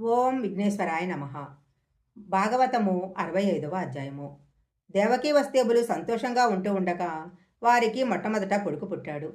ఓం విఘ్నేశ్వరాయ నమ. భాగవతము అరవై ఐదవ అధ్యాయము. దేవకీ వస్తేబులు సంతోషంగా ఉంటూ ఉండగా వారికి మొట్టమొదట కొడుకు పుట్టాడు.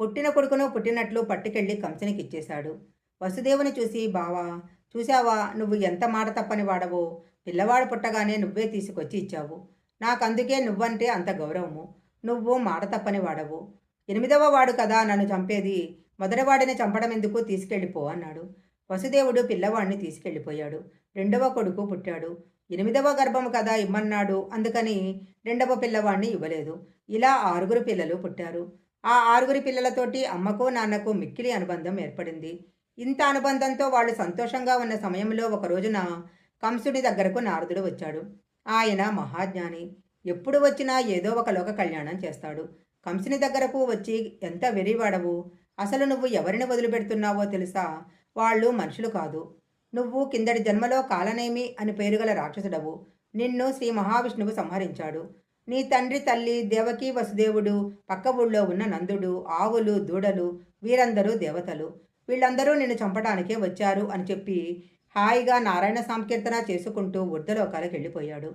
పుట్టిన కొడుకును పుట్టినట్లు పట్టుకెళ్ళి కంసునికి ఇచ్చేశాడు వసుదేవుని చూసి బావా చూశావా నువ్వు ఎంత మాట తప్పని వాడవో? పిల్లవాడు పుట్టగానే నువ్వే తీసుకొచ్చి ఇచ్చావు. నాకందుకే నువ్వంటే అంత గౌరవము. నువ్వు మాట తప్పని వాడవు. ఎనిమిదవ వాడు కదా నన్ను చంపేది? మొదటివాడిని చంపడం ఎందుకు తీసుకెళ్ళిపో అన్నాడు. వసుదేవుడు పిల్లవాడిని తీసుకెళ్ళిపోయాడు. రెండవ కొడుకు పుట్టాడు. ఎనిమిదవ గర్భము కదా ఇమ్మన్నాడు. అందుకని రెండవ పిల్లవాడిని ఇవ్వలేదు. ఇలా ఆరుగురు పిల్లలు పుట్టారు. ఆ ఆరుగురి పిల్లలతోటి అమ్మకు నాన్నకు మిక్కిలి అనుబంధం ఏర్పడింది. ఇంత అనుబంధంతో వాళ్ళు సంతోషంగా ఉన్న సమయంలో ఒక రోజున కంసుడి దగ్గరకు నారదుడు వచ్చాడు. ఆయన మహాజ్ఞాని. ఎప్పుడు వచ్చినా ఏదో ఒక లోక కళ్యాణం చేస్తాడు. కంసుని దగ్గరకు వచ్చి ఎంత వెరివాడవు అసలు నువ్వు ఎవరిని వదిలిపెడుతున్నావో తెలుసా? వాళ్ళు మనుషులు కాదు. నువ్వు కిందటి జన్మలో కాలనేమి అని పేరుగల రాక్షసుడవు. నిన్ను శ్రీ మహావిష్ణువు సంహరించాడు. నీ తండ్రి తల్లి దేవకీ వసుదేవుడు పక్క ఊళ్ళో ఉన్న నందుడు ఆవులు దూడలు వీరందరూ దేవతలు. వీళ్ళందరూ నిన్ను చంపడానికే వచ్చారు అని చెప్పి హాయిగా నారాయణ సంకీర్తన చేసుకుంటూ వృద్ధలోకాలకు వెళ్ళిపోయాడు.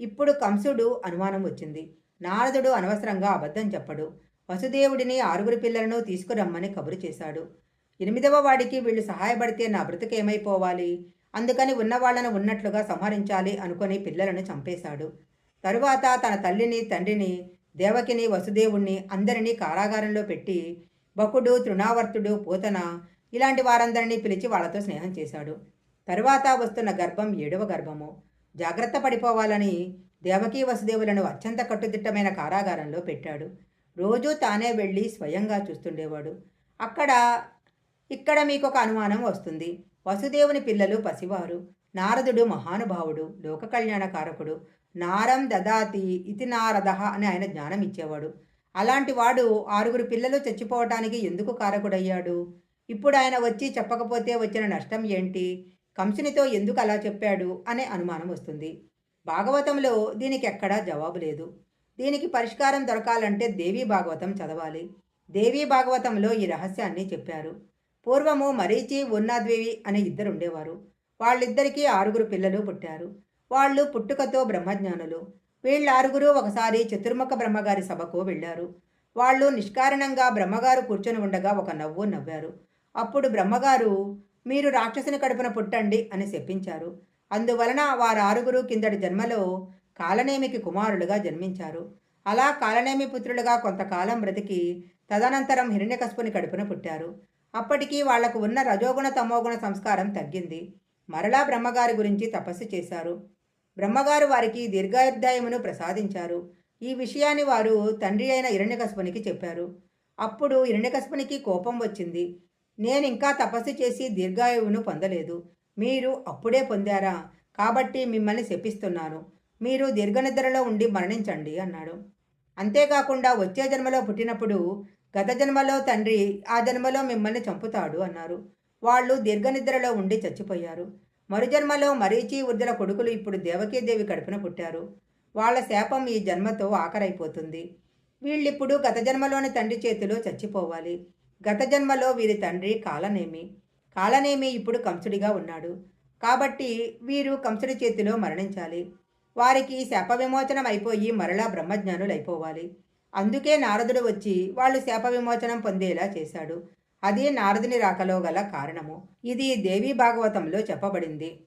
ఇప్పుడు కంసుడు అనుమానం వచ్చింది. నారదుడు అనవసరంగా అబద్ధం చెప్పడు. వసుదేవుడిని ఆరుగురు పిల్లలను తీసుకురమ్మని కబురు చేశాడు. ఎనిమిదవ వాడికి వీళ్ళు సహాయపడితే నా బ్రతుకేమైపోవాలి అందుకని ఉన్నవాళ్ళను ఉన్నట్లుగా సంహరించాలి అనుకుని పిల్లలను చంపేశాడు. తరువాత తన తల్లిని తండ్రిని దేవకిని వసుదేవుణ్ణి అందరినీ కారాగారంలో పెట్టి బకుడు తృణావర్తుడు పూతన ఇలాంటి వారందరినీ పిలిచి వాళ్ళతో స్నేహం చేశాడు. తరువాత వస్తున్న గర్భం ఏడవ గర్భము. జాగ్రత్త పడిపోవాలని దేవకీ వసుదేవులను అత్యంత కట్టుదిట్టమైన కారాగారంలో పెట్టాడు. రోజూ తానే వెళ్ళి స్వయంగా చూస్తుండేవాడు. అక్కడ ఇక్కడ మీకు ఒక అనుమానం వస్తుంది. వసుదేవుని పిల్లలు పసివారు. నారదుడు మహానుభావుడు. లోక కళ్యాణకారకుడు. నారం దదాతి ఇతి నారద అని ఆయన జ్ఞానం ఇచ్చేవాడు. అలాంటి వాడు ఆరుగురు పిల్లలు చచ్చిపోవటానికి ఎందుకు కారకుడయ్యాడు? ఇప్పుడు ఆయన వచ్చి చెప్పకపోతే వచ్చిన నష్టం ఏంటి? కంసునితో ఎందుకు అలా చెప్పాడు? అనే అనుమానం వస్తుంది. భాగవతంలో దీనికి ఎక్కడా జవాబు లేదు. దీనికి పరిష్కారం దొరకాలంటే దేవీ భాగవతం చదవాలి. దేవీ భాగవతంలో ఈ రహస్యాన్ని చెప్పారు. పూర్వము మరీచి ఉన్నాద్వేవి అనే ఇద్దరు ఉండేవారు వాళ్ళిద్దరికీ ఆరుగురు పిల్లలు పుట్టారు. వాళ్ళు పుట్టుకతో బ్రహ్మజ్ఞానులు. వీళ్ళ ఆరుగురు ఒకసారి చతుర్ముఖ బ్రహ్మగారి సభకు వెళ్ళారు. వాళ్ళు నిష్కారణంగా బ్రహ్మగారు కూర్చొని ఉండగా ఒక నవ్వు నవ్వారు. అప్పుడు బ్రహ్మగారు మీరు రాక్షసుని కడుపున పుట్టండి అని చెప్పించారు అందువలన వారు ఆరుగురు కిందటి జన్మలో కాలనేమికి కుమారులుగా జన్మించారు. అలా కాలనేమి పుత్రులుగా కొంతకాలం బ్రతికి తదనంతరం హిరణ్యకశపుని కడుపున పుట్టారు. అప్పటికి వాళ్ళకు ఉన్న రజోగుణ తమోగుణ సంస్కారం తగ్గింది. మరలా బ్రహ్మగారి గురించి తపస్సు చేశారు. బ్రహ్మగారు వారికి దీర్ఘాయుర్దాయమును ప్రసాదించారు. ఈ విషయాన్ని వారు తండ్రి అయిన హిరణ్యకశపునికి చెప్పారు. అప్పుడు హిరణ్యకశపునికి కోపం వచ్చింది. నేను ఇంకా తపస్సు చేసి దీర్ఘాయువును పొందలేదు. మీరు అప్పుడే పొందారా? కాబట్టి మిమ్మల్ని శపిస్తున్నాను. మీరు దీర్ఘనిద్రలో ఉండి మరణించండి అన్నాడు. అంతేకాకుండా వచ్చే జన్మలో పుట్టినప్పుడు గత జన్మలో తండ్రి ఆ జన్మలో మిమ్మల్ని చంపుతాడు అన్నారు. వాళ్ళు దీర్ఘనిద్రలో ఉండి చచ్చిపోయారు. మరుజన్మలో మరీచి వృద్ధుల కొడుకులు ఇప్పుడు దేవకీదేవి కడుపున పుట్టారు. వాళ్ళ శాపం ఈ జన్మతో ఆఖరైపోతుంది. వీళ్ళిప్పుడు గత జన్మలోని తండ్రి చేతిలో చచ్చిపోవాలి. గత జన్మలో వీరి తండ్రి కాలనేమి? కాలనేమి ఇప్పుడు కంసుడిగా ఉన్నాడు. కాబట్టి వీరు కంసుడి చేతిలో మరణించాలి. వారికి శాప విమోచనం అయిపోయి మరలా బ్రహ్మజ్ఞానులు అయిపోవాలి అందుకే నారదుడు వచ్చి వాళ్ళు శాప విమోచనం పొందేలా చేశాడు. అదే నారదుని రాకలో గల కారణము. ఇది దేవీ భాగవతంలో చెప్పబడింది.